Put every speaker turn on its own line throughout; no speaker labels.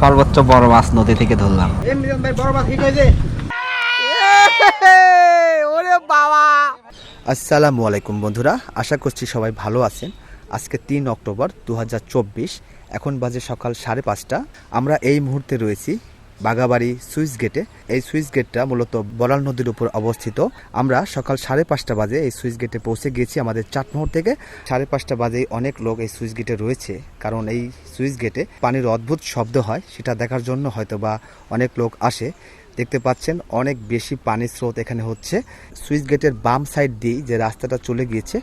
সর্বোচ্চ বড় মাছ নদী থেকে ধরলাম।
আসসালামু আলাইকুম বন্ধুরা, আশা করছি সবাই ভালো আছেন। আজকে তিন অক্টোবর দু হাজার চব্বিশ, এখন বাজে সকাল সাড়ে পাঁচটা। আমরা এই মুহূর্তে রয়েছি বাগাবাড়ি সুইচ গেটে। এই সুইচ গেটটা মূলত বরাল নদীর উপর অবস্থিত। আমরা সকাল সাড়ে পাঁচটা বাজে এই সুইচ গেটে পৌঁছে গিয়েছি আমাদের চাটমোহর থেকে। সাড়ে পাঁচটা বাজে অনেক লোক এই সুইচ গেটে রয়েছে। কারণ এই সুইচ গেটে পানির অদ্ভুত শব্দ হয়, সেটা দেখার জন্য হয়তো বা অনেক লোক আসে। দেখতে পাচ্ছেন অনেক বেশি পানির স্রোত এখানে হচ্ছে। সুইচ গেটের বাম সাইড দিয়েই যে রাস্তাটা চলে গিয়েছে,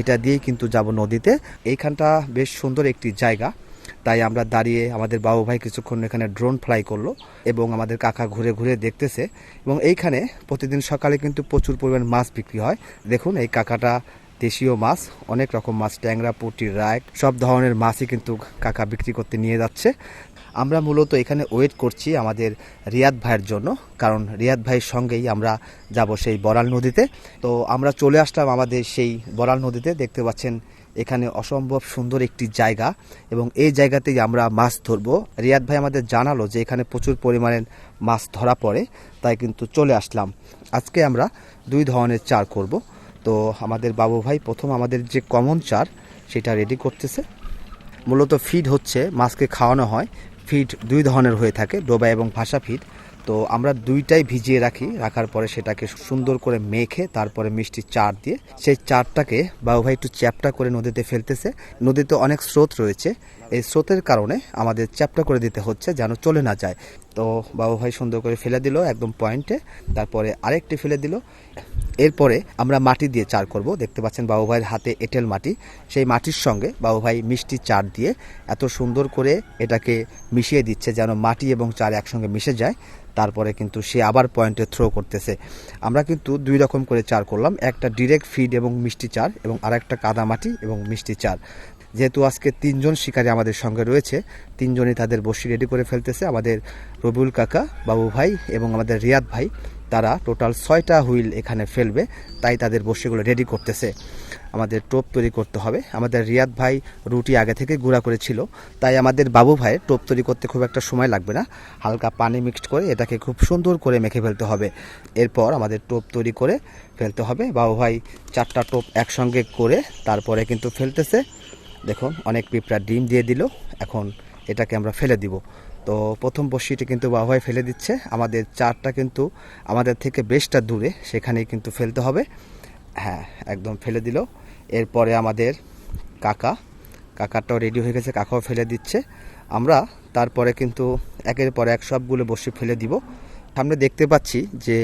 এটা দিয়েই কিন্তু যাব নদীতে। এইখানটা বেশ সুন্দর একটি জায়গা। তাই আমরা দাঁড়িয়ে আমাদের বাবু ভাই কিছুক্ষণ এখানে ড্রোন ফ্লাই করল এবং আমাদের কাকা ঘুরে ঘুরে দেখতেছে এবং এইখানে প্রতিদিন সকালে কিন্তু প্রচুর পরিমাণ মাছ বিক্রি হয়। দেখুন, এই কাকাটা দেশীয় মাছ, অনেক রকম মাছ, ট্যাংরা, পুটি, রায়, সব ধরনের মাছই কিন্তু কাকা বিক্রি করতে নিয়ে যাচ্ছে। আমরা মূলত এখানে ওয়েট করছি আমাদের রিয়াদ ভাইয়ের জন্য, কারণ রিয়াদ ভাইয়ের সঙ্গেই আমরা যাব সেই বরাল নদীতে। তো আমরা চলে আসলাম আমাদের সেই বরাল নদীতে, দেখতে পাচ্ছেন এখানে অসম্ভব সুন্দর একটি জায়গা এবং এই জায়গাতেই আমরা মাছ ধরবো। রিয়াদ ভাই আমাদের জানালো যে এখানে প্রচুর পরিমাণে মাছ ধরা পড়ে, তাই কিন্তু চলে আসলাম। আজকে আমরা দুই ধরনের চার করব। তো আমাদের বাবু ভাই প্রথম আমাদের যে কমন চার, সেটা রেডি করতেছে। মূলত ফিড হচ্ছে, মাছকে খাওয়ানো হয়। ফিড দুই ধরনের হয়ে থাকে, ডোবা এবং ভাষা ফিড তো আমরা দুইটাই ভিজিয়ে রাখি, রাখার পরে সেটাকে সুন্দর করে মেখে তারপরে মিষ্টি চার দিয়ে, সেই চারটাকে বাবু ভাই একটু চ্যাপটা করে নদীতে ফেলতেছে। নদীতে অনেক স্রোত রয়েছে এই স্রোতের কারণে আমাদের চ্যাপটা করে দিতে হচ্ছে যেন চলে না যায়। তো বাবু ভাই সুন্দর করে ফেলে দিল একদম পয়েন্টে তারপরে আরেকটি ফেলে দিল। এরপরে আমরা মাটি দিয়ে চার করব। দেখতে পাচ্ছেন বাবু ভাইয়ের হাতে এঁটেল মাটি। সেই মাটির সঙ্গে বাবু ভাই মিষ্টি চার দিয়ে এত সুন্দর করে এটাকে মিশিয়ে দিচ্ছে যেন মাটি এবং চার একসঙ্গে মিশে যায়। তারপরে কিন্তু সে আবার পয়েন্টে থ্রো করতেছে। আমরা কিন্তু দুই রকম করে চার করলাম। একটা ডিরেক্ট ফিড এবং মিষ্টি চার এবং আরেকটা কাদা মাটি এবং মিষ্টি চার। যেহেতু আজকে তিনজন শিকারী আমাদের সঙ্গে রয়েছে, তিনজনই তাদের বসি রেডি করে ফেলতেছে। আমাদের রবিউল কাকা, বাবু ভাই এবং আমাদের রিয়াদ ভাই, তারা টোটাল ছয়টা হুইল এখানে ফেলবে, তাই তাদের বসিগুলো রেডি করতেছে। আমাদের টোপ তৈরি করতে হবে। আমাদের রিয়াদ ভাই রুটি আগে থেকে গুঁড়া করেছিল, তাই আমাদের বাবু ভাইয়ের টোপ তৈরি করতে খুব একটা সময় লাগবে না। হালকা পানি মিক্সড করে এটাকে খুব সুন্দর করে মেখে ফেলতে হবে। এরপর আমাদের টোপ তৈরি করে ফেলতে হবে। বাবু ভাই চারটা টোপ একসঙ্গে করে তারপরে কিন্তু ফেলতেছে। দেখুন, অনেক পিঁপড়া ডিম দিয়ে দিল, এখন এটাকে আমরা ফেলে দিব। তো প্রথম বর্ষিটি কিন্তু বাবাই ফেলে দিচ্ছে, আমাদের চারটা কিন্তু আমাদের থেকে বেশটা দূরে, সেখানেই কিন্তু ফেলতে হবে। হ্যাঁ একদম ফেলে দিল। এরপরে আমাদের কাকা, কাকাটাও রেডি হয়ে গেছে, কাকাও ফেলে দিচ্ছে। আমরা তারপরে কিন্তু একের পর এক সবগুলো বসে ফেলে দিব। সামনে দেখতে পাচ্ছি যে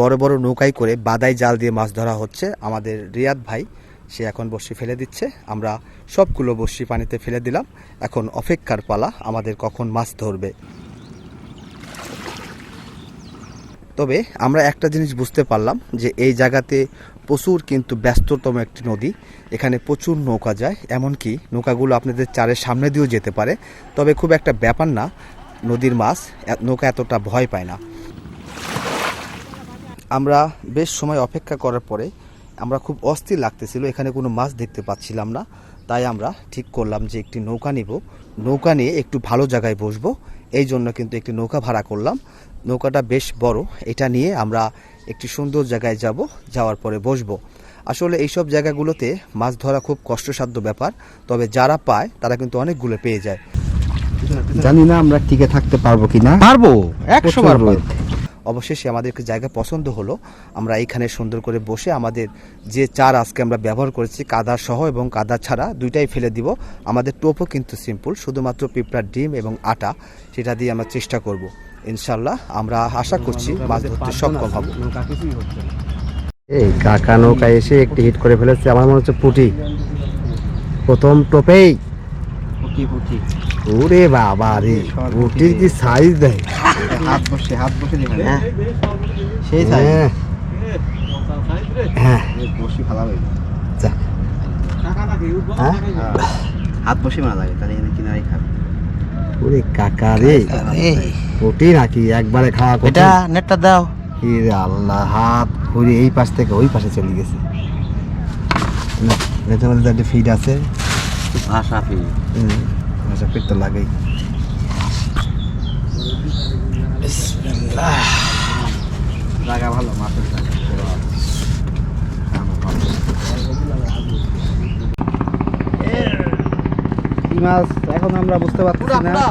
বড় বড় নৌকায় করে বাদাই জাল দিয়ে মাছ ধরা হচ্ছে। আমাদের রিয়াদ ভাই সে এখন বড়শি ফেলে দিচ্ছে। আমরা সবগুলো বড়শি পানিতে ফেলে দিলাম। এখন অপেক্ষার পালা, আমাদের কখন মাছ ধরবে। তবে আমরা একটা জিনিস বুঝতে পারলাম, যে এই জায়গাতে প্রচুর কিন্তু ব্যস্ততম একটি নদী। এখানে প্রচুর নৌকা যায়, এমনকি নৌকাগুলো আপনাদের চারের সামনে দিয়েও যেতে পারে। তবে খুব একটা ব্যাপার না, নদীর মাছ নৌকা এতটা ভয় পায় না। আমরা বেশ সময় অপেক্ষা করার পরে আমরা খুব অস্থির লাগতেছিল এখানে কোনো মাছ দেখতে পাচ্ছিলাম না। তাই আমরা ঠিক করলাম যে একটি নৌকা নিব। নৌকা নিয়ে একটু ভালো জায়গায় বসবো। এই জন্য কিন্তু একটি নৌকা ভাড়া করলাম। নৌকাটা বেশ বড়। এটা নিয়ে আমরা একটি সুন্দর জায়গায় যাব যাওয়ার পরে বসবো। আসলে এইসব জায়গাগুলোতে মাছ ধরা খুব কষ্টসাধ্য ব্যাপার। তবে যারা পায় তারা কিন্তু অনেকগুলো পেয়ে যায়।
জানি না আমরা টিকে থাকতে পারব কিনা।
পারব। একশো বার।
অবশেষে আমাদের একটি জায়গা পছন্দ হলো। আমরা এইখানে সুন্দর করে বসে আমাদের যে চার আজকে আমরা ব্যবহার করেছি কাদা সহ এবং কাদা ছাড়া দুইটাই ফেলে দিব। আমাদের টোপও কিন্তু সিম্পল শুধুমাত্র পিঁপড়ার ডিম এবং আটা সেটা দিয়ে আমরা চেষ্টা করব। ইনশাল্লাহ আমরা আশা করছি মাছ ধরতে সক্ষম হব।
এই কাকা নৌকায় এসে একটি হিট করে ফেলেছে আমার মনে হচ্ছে পুটি। প্রথম টোপেই।
পুটি পুটি।
ওরে বাবা রে পুটির কি সাইজ দেয়?
হাত বসে হাত বসে দিবেন হ্যাঁ। সেই সাইজ
হ্যাঁ। হ্যাঁ।
বসি ভালো লাগে
যা। হ্যাঁ?
হাত বসে মারা লাগে তাহলে এখানে কিনারে খাবে।
ওরে কাকা রে পুটি নাকি? একবারে খাওয়া।
এটা নেটটা দাও।
কি রে আল্লাহ হাত ঘুরে এই পাশ থেকে ওই পাশে চলে গেছে। না এটার মধ্যে একটা ফিড আছে।
ভাষা
হুম, আচ্ছা ফিট তো লাগেই
জায়গা ভালো মাছের
মাছ এখন আমরা বুঝতে পারছি না।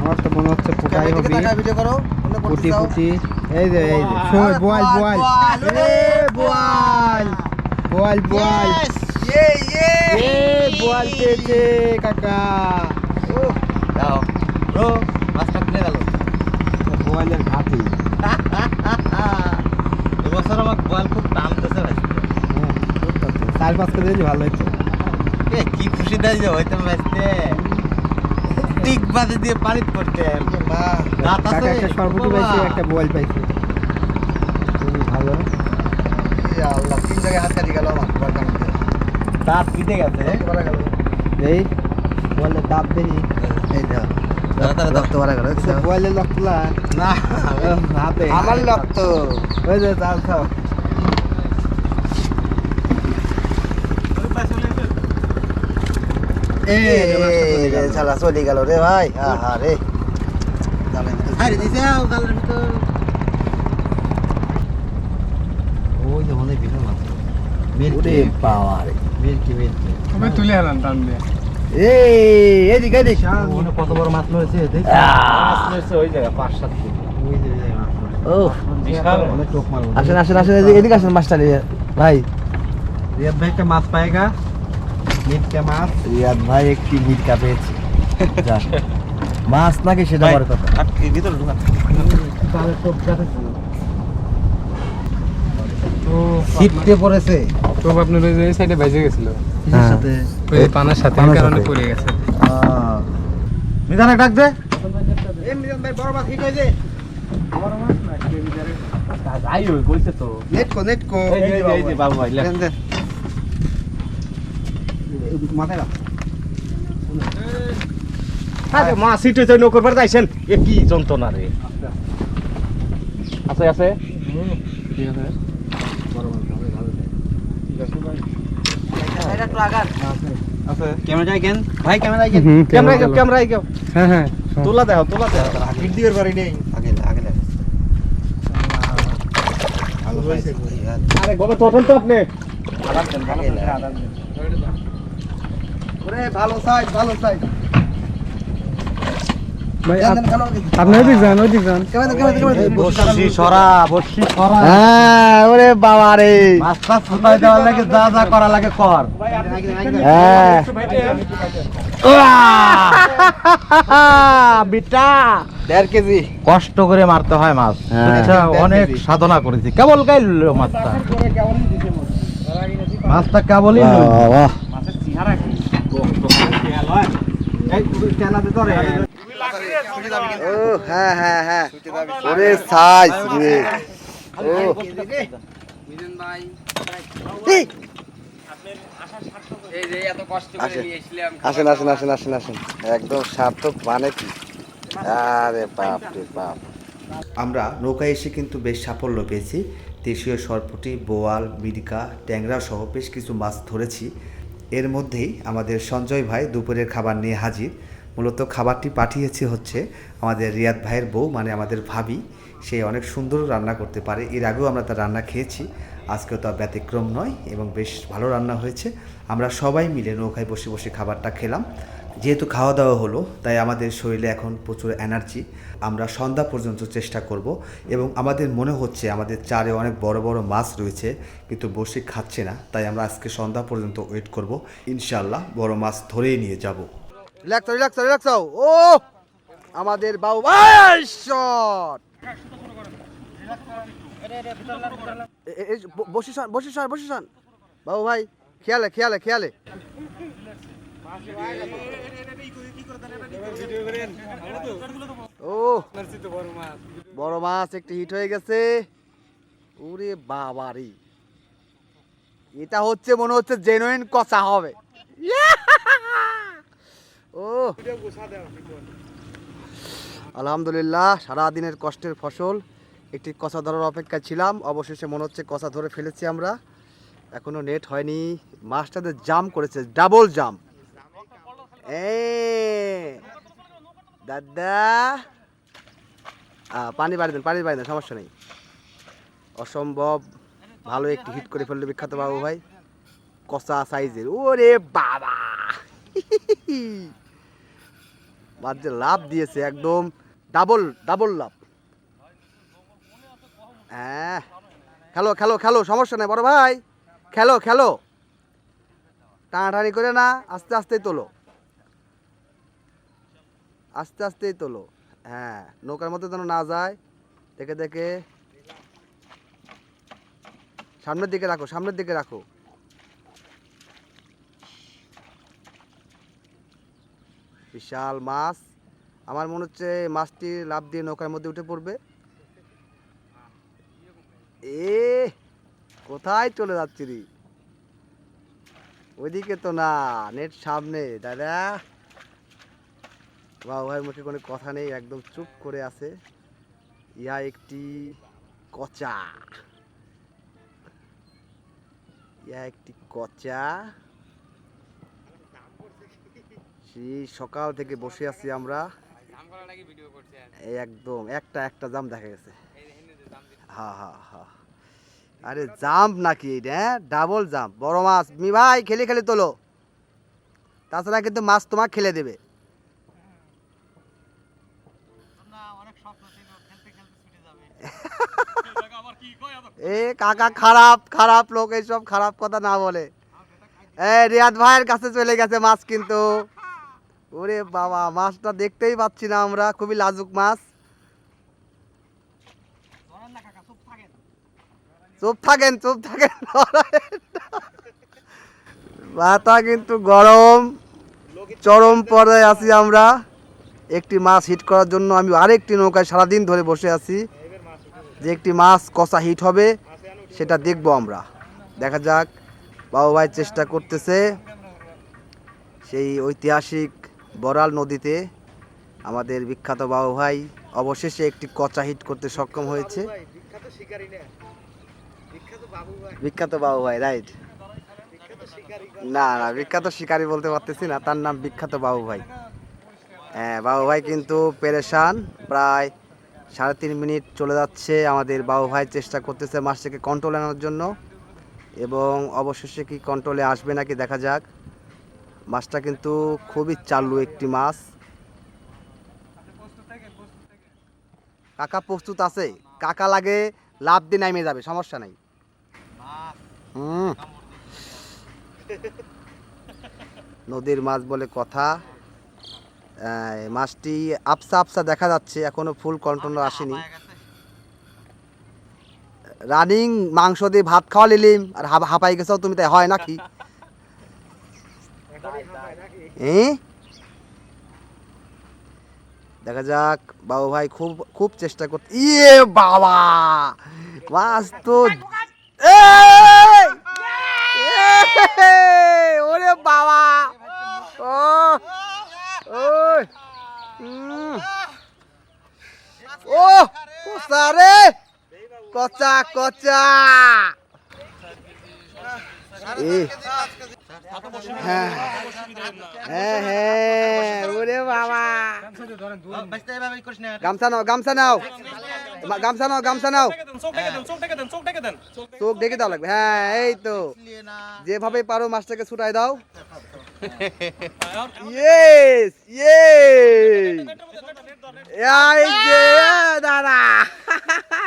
আমার তো মনে হচ্ছে পোকাই হবে। পুটি পুটি। এই যে এই যে। শোয় বোয়াল। বোয়াল। বোয়াল বোয়াল বোয়াল এ বোয়াল পেয়েছে কাকা।
দাও। ব্রো মাছটা খুলে গেল।
বোয়ালের ঘাটি।
এবছর আমার বল খুব টান দিতেছে ভাই
চার পাঁচ কেজি হলে ভালো হতো
এ কি খুশি দেয় যে হইতে ভাইতে টিক বাজে দিয়ে পানি পড়তে রাত আছে।
সরপুটি একটা বোয়াল পাইছে।
আল্লাহ তিন জায়গায় হাত কাটি গেল আমার দাঁত পিটে গেছে? বলা গেল।
এই বোয়ালের দাঁত দেখি
এই
হাতে।
আমার রক্ত।
ওই যে খাও।
চলে গেল। রে ভাই। আহা রে আরে দিছে গালের ভিতর ওই যে অনেক বিশাল মাছ মিল্কি পাওয়া রে মিল্কি মিল্কি।
তুমি তুলে হেলান টান দিয়ে।
এই এদিকে এদিক। ওখানে কত বড় মাছ রয়েছে দেখ। মাছ রয়েছে ওই জায়গা পাঁচ সাত কেজি। ওই যে ও বিশাল। অনেক টোপ মাছ
আসেন আসেন আসেন এদিকে- এদিকে আসেন মাছটা নিয়ে। ভাই।
রিয়াদ ভাই একটা মাছ পাएगा মিট কা মাছ। রিয়াদ ভাই একটি মিট কা পেয়েছে মাছ নাকি সেটা বড় কথা। ভিতরে ঢুকা।
তাহলে টোপ যাবে।
শীতে পড়েছে।
তো আপনার ওই যে সাইডে বেজে গেছিল।
সাথে।
ওই পানার সাথে কারণে পড়ে গেছে।
মিজানে ডাক দে।
ভাই বড় মাছ হিট হয়েছে?
যাই ওই কইছে তো।
নেট কো নেট কো।
এই যে বাবু ভাই
দেন দেন। মাথায় রাখ।
আরে মা সিটে যাইছেন। এ কি যন্ত্রণা রে। আছে আছে?
ঠিক আছে।
ভাই ক্যামেরা ক্যামেরা
ক্যামেরা
ক্যামেরা
হ্যাঁ হ্যাঁ
তোলা দেখো তোলা দিবার পারি নেই। আগে আগে আরে গবে তো আপনি। ভালো
সাইজ ভালো সাইজ।
ভাই আপনি যান যান
বসি সরা বসি সরা
হ্যাঁ ওরে বাবা রে
মাছটা ফুটাই দেওয়ার লাগে যা যা করা লাগে কর
হ্যাঁ
বিটা
দেড় কেজি
কষ্ট করে মারতে হয় মাছ
হ্যাঁ।
অনেক সাধনা করেছি কেবল গাইল মাছটা মাছটা কেবলই।
বাহ ও হ্যাঁ হ্যাঁ হ্যাঁ। ওরে সাইজ রে। ও। এই! আসেন। আসেন আসেন আসেন আসেন একদম সার্থক মানে কি? আরে বাপ রে বাপ।
আমরা নৌকায় এসে কিন্তু বেশ সাফল্য পেয়েছি। দেশীয় সরপুটি বোয়াল মিরিকা ট্যাংরা সহ বেশ কিছু মাছ ধরেছি। এর মধ্যেই আমাদের সঞ্জয় ভাই দুপুরের খাবার নিয়ে হাজির। মূলত খাবারটি পাঠিয়েছে হচ্ছে আমাদের রিয়াদ ভাইয়ের বউ মানে আমাদের ভাবি। সে অনেক সুন্দর রান্না করতে পারে। এর আগেও আমরা তার রান্না খেয়েছি। আজকেও তার ব্যতিক্রম নয় এবং বেশ ভালো রান্না হয়েছে। আমরা সবাই মিলে নৌকায় বসে বসে খাবারটা খেলাম। যেহেতু খাওয়া দাওয়া হলো, তাই আমাদের শরীরে এখন প্রচুর এনার্জি। আমরা সন্ধ্যা পর্যন্ত চেষ্টা করব এবং আমাদের মনে হচ্ছে আমাদের চারে অনেক বড় বড় মাছ রয়েছে, কিন্তু বসে খাচ্ছে না। তাই আমরা আজকে সন্ধ্যা পর্যন্ত ওয়েট করব। ইনশাল্লাহ বড় মাছ ধরেই নিয়ে যাব।
রিল্যাক্স রিল্যাক্স রিল্যাক্স ও আমাদের বাবু ভাই শট বসিসান বসিসান বসিসান বাবু ভাই, খেয়ালে খেয়ালে খেয়ালে। ও, বড় মাছ, একটি হিট হয়ে গেছে। ওরে বাবারি। এটা হচ্ছে, মনে হচ্ছে জেনুইন কষা হবে। ও আলহামদুলিল্লাহ, সারাদিনের কষ্টের ফসল। একটি কষা ধরার অপেক্ষায় ছিলাম। অবশেষে মনে হচ্ছে কষা ধরে ফেলেছি আমরা। এখনও নেট হয়নি। মাছটাতে জাম করেছে ডাবল জাম এ দাদা। পানি বাড়ি দেন, পানি বাড়ি দেন, সমস্যা নেই। অসম্ভব ভালো একটি হিট করে ফেলল বিখ্যাত বাবু ভাই। কষা সাইজের ওরে বাবা! মাছ যে লাভ দিয়েছে, একদম ডাবল ডাবল লাভ। হ্যাঁ খেলো খেলো খেলো, সমস্যা নেই, বড় ভাই। খেলো খেলো। টানাটানি করে না, আস্তে আস্তেই তোলো। আস্তে আস্তেই তোলো। হ্যাঁ নৌকার মধ্যে যেন না যায়, দেখে দেখে। সামনের দিকে রাখো, সামনের দিকে রাখো। বিশাল মাছ। আমার মনে হচ্ছে মাছটি লাভ দিয়ে নৌকার মধ্যে উঠে পড়বে। এ, কোথায় চলে যাচ্ছি রে? ওইদিকে তো না, নেট সামনে, দাদা। বাবা ভাইয়ের মুখে কোনো কথা নেই, একদম চুপ করে আছে। ইহা একটি কচা। ইহা একটি কচা। সকাল থেকে বসে আছি আমরা। একদম, একটা একটা জাম দেখা গেছে। হা হা হা। আরে জাম্প নাকি হ্যাঁ? ডাবল জাম্প বড় মাছ। মি ভাই, খেলে খেলে তোলো। তাছাড়া কিন্তু মাছ তোমার খেলে দেবে। এ, কাকা খারাপ খারাপ লোক, এইসব খারাপ কথা না বলে। এ, রিয়াদ ভাইয়ের কাছে চলে গেছে মাছ কিন্তু। ওরে বাবা, মাছটা দেখতেই পাচ্ছি না আমরা, খুবই লাজুক মাছ। চুপ থাকেন চুপ থাকেন মাথা কিন্তু গরম, চরম পর্যায়ে আছি আমরা। একটি মাছ হিট করার জন্য আমি আরেকটি নৌকায় সারাদিন ধরে বসে আছি। যে একটি মাছ কষা হিট হবে, সেটা দেখব আমরা। দেখা যাক, বাবু ভাই চেষ্টা করতেছে। সেই ঐতিহাসিক বরাল নদীতে আমাদের বিখ্যাত বাবু ভাই অবশেষে একটি কচা হিট করতে সক্ষম হয়েছে। বিখ্যাত বাবু ভাই রাইট না না, বিখ্যাত শিকারী বলতে পারতেছি না, তার নাম বিখ্যাত বাবু ভাই। হ্যাঁ বাবু ভাই কিন্তু পেরেশান, প্রায় সাড়ে তিন মিনিট চলে যাচ্ছে আমাদের বাবু ভাই চেষ্টা করতেছে মাছটাকে কন্ট্রোলে আনার জন্য। এবং অবশেষে কি কন্ট্রোলে আসবে নাকি দেখা যাক। মাছটা কিন্তু খুবই চালু একটি মাছ। কাকা প্রস্তুত আছে? কাকা লাগে লাভ দিয়ে নামে যাবে, সমস্যা নাই। নদীর মাছ বলে কথা। মাছটি আপসা আপসা দেখা যাচ্ছে, এখনও ফুল কন্ট্রোল আসেনি। রানিং মাংস দিয়ে ভাত খাওয়া নিলিম আর হাপ- হাঁপাই গেছো তুমি, তাই হয় নাকি? দেখা যাক, বাবু ভাই খুব খুব চেষ্টা করতে ইয়ে বাবা! মাছ তো! ওরে বাবা! ও। ও! কচা রে! কচা কচা! হ্যাঁ হ্যাঁ হ্যাঁ ওরে বাবা গামছা নাও গামছা নাও গামছা নাও গামছা নাও হ্যাঁ এই তো যেভাবে পারো মাছটাকে ছুটাই দাও ইয়ে এই দাদা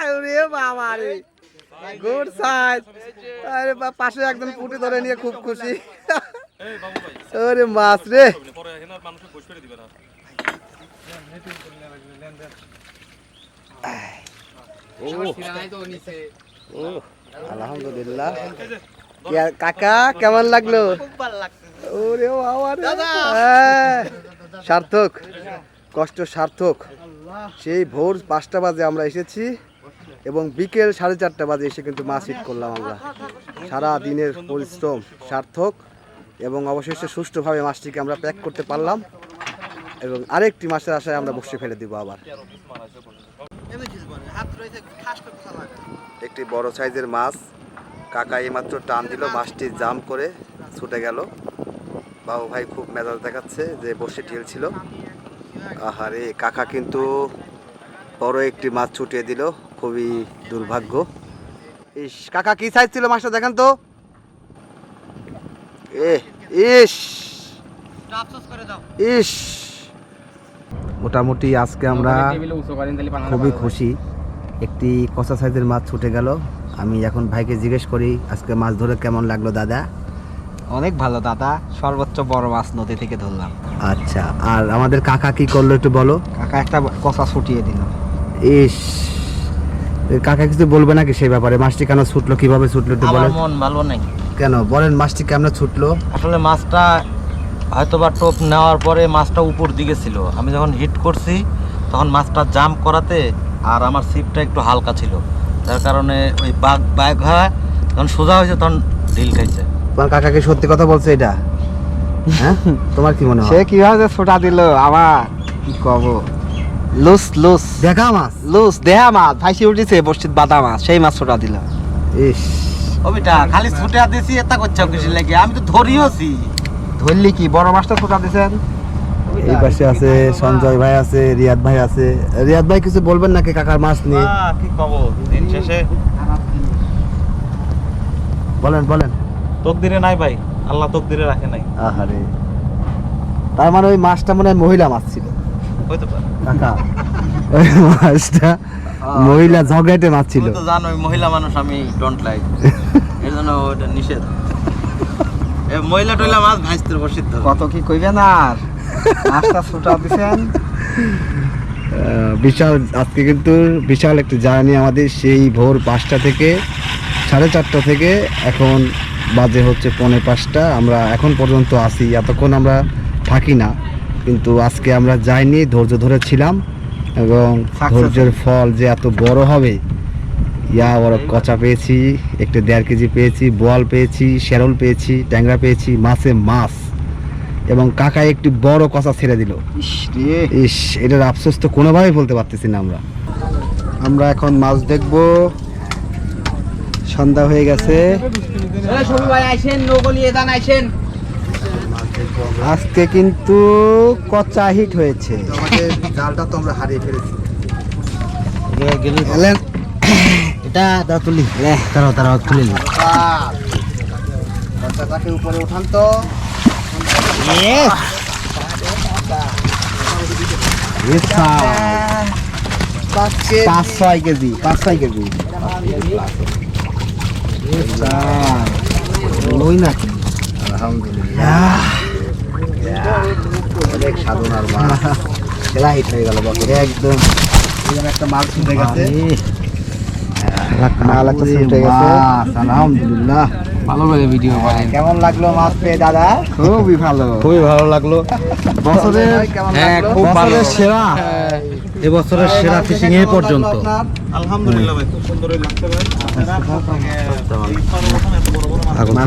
ওরে বাবা রে গুড সাইজ। আরে বা- পাশে একদম পুটি ধরে নিয়ে খুব খুশি। ওরে মাছ রে। আলহামদুলিল্লাহ। কাকা কেমন লাগল? ওরে সার্থক কষ্ট সার্থক। সেই ভোর পাঁচটা বাজে আমরা এসেছি। এবং বিকেল সাড়ে চারটা বাজে এসে কিন্তু মাছ হিট করলাম আমরা। সারা দিনের পরিশ্রম, সার্থক এবং অবশেষে সুষ্ঠুভাবে মাছটিকে আমরা প্যাক করতে পারলাম এবং আরেকটি মাছের আশায় আমরা বসে ফেলে দিব আবার। একটি বড় সাইজের মাছ, কাকা এইমাত্র টান দিল, মাছটি জাম করে ছুটে গেল। বাবু ভাই খুব মেজাজ দেখাচ্ছে যে বসে ঢিলছিল আহারে, কাকা কিন্তু বড় একটি মাছ ছুটিয়ে দিল। খুবই দুর্ভাগ্য। ইস কাকা কি সাইজ ছিল মাছটা দেখেন তো? এ ইস। ইস। মোটামুটি আজকে আমরা খুবই খুশি। একটি কষা সাইজের মাছ ছুটে গেল। আমি এখন ভাইকে জিজ্ঞেস করি আজকে মাছ ধরে কেমন লাগল দাদা?
অনেক ভালো দাদা। সর্বোচ্চ বড় মাছ নদী থেকে ধরলাম।
আচ্ছা আর আমাদের কাকা কি করল একটু বলো?
কাকা একটা কষা ছুটিয়ে দিল।
ইস। কাকা কিছু বলবে নাকি সেই ব্যাপারে? মাছটি কেন ছুটলো? কীভাবে ছুটলো একটু
আমার
বলেন।
মন ভালো নেই।
কেন? বলেন মাছটি কেমন ছুটলো?
আসলে মাছটা হয়তো বা টোপ নেওয়ার পরে মাছটা উপর দিকে ছিল। আমি যখন হিট করছি তখন মাছটা জাম্প করাতে আর আমার সিপটা একটু হালকা ছিল। যার কারণে ওই বাঘ বাঘ হয় যখন সোজা হয়েছে তখন ঢিল খাইছে।
তোমার কাকা কি সত্যি কথা বলছে এটা? হ্যাঁ? তোমার কি মনে হয়?
সে
হয়
কীভাবে যে ছোটা দিল? আমার কি কব? Loose loose.
দেখা মাছ?
লুস দেহা মাছ। ভাইসি উঠেছে বাদা মাছ সেই মাছ ছোটা দিল।
ইস।
ওবিটা খালি ছুটে দিছি এটা করছে কিছু লাগে। আমি তো ধরিওছি
ধরলি কি? বড় মাছটা ছোটা দিছেন
এই পাশে আছে সঞ্জয় ভাই আছে রিয়াদ ভাই আছে। রিয়াদ ভাই কিছু বলবেন নাকি কাকার মাছ নিয়ে?
কি কব দিন শেষে?
বলেন বলেন।
তকদিরে নাই ভাই। আল্লাহ তকদিরে রাখে নাই।
আহারে। তার মানে ওই মাছটা মনে হয় মহিলা মাছ ছিল।
হইতে পারে।
কাকা। ওই মাছটা মহিলা ঝগড়াটে মাছ ছিল
তো জানো মহিলা মানুষ আমি ডোন্ট লাইক এর জন্য ওটা নিষেধ। এ মহিলা টইলা মাছ ভাইস্তের বসিত।
কত কি কইবেন আর? মাছটা ছোটা দিছেন।
বিশাল আজকে কিন্তু বিশাল একটি জার্নি আমাদের সেই ভোর পাঁচটা থেকে সাড়ে চারটা থেকে। এখন বাজে হচ্ছে পৌনে পাঁচটা। আমরা এখন পর্যন্ত আসি এতক্ষণ আমরা থাকি না। কিন্তু আজকে আমরা যাইনি ধৈর্য ধরেছিলাম এবং ধৈর্যের ফল যে এত বড় হবে ইয়া বড় কচা পেয়েছি একটু দেড় কেজি পেয়েছি বোয়াল পেয়েছি শেরল পেয়েছি ট্যাংরা পেয়েছি মাছে মাছ এবং কাকা একটি বড় কচা ছেড়ে দিল।
ইস
এটার আফসোস তো কোনোভাবেই বলতে পারতেছি না আমরা।
আমরা এখন মাছ দেখব। সন্ধ্যা হয়ে গেছে। আজকে কিন্তু কচা হিট হয়েছে।
আমাদের জালটা তো আমরা হারিয়ে ফেলেছি।
এটা দাও তুলি। তারাও তারাও তুলে। নি
কচাটাকে উপরে উঠান তো।
পাঁচ ছয় কেজি পাঁচ ছয় কেজি। না।
আলহামদুলিল্লাহ। অনেক সাধনার মাছ খেলা হয়ে গেল একদম। এরকম একটা মাল ছুটে গেছে। মাছ, আলহামদুলিল্লাহ।
ভালো করে ভিডিও করেন
কেমন লাগল মাছ পেয়ে দাদা?
খুবই ভালো।
খুবই ভালো লাগল।
বছরের
হ্যাঁ, খুব ভালো।
সেরা।
এবছরের সেরা ফিশিং এ পর্যন্ত। আলহামদুলিল্লাহ ভাই খুব সুন্দরই লাগছে ভাই।
আগুন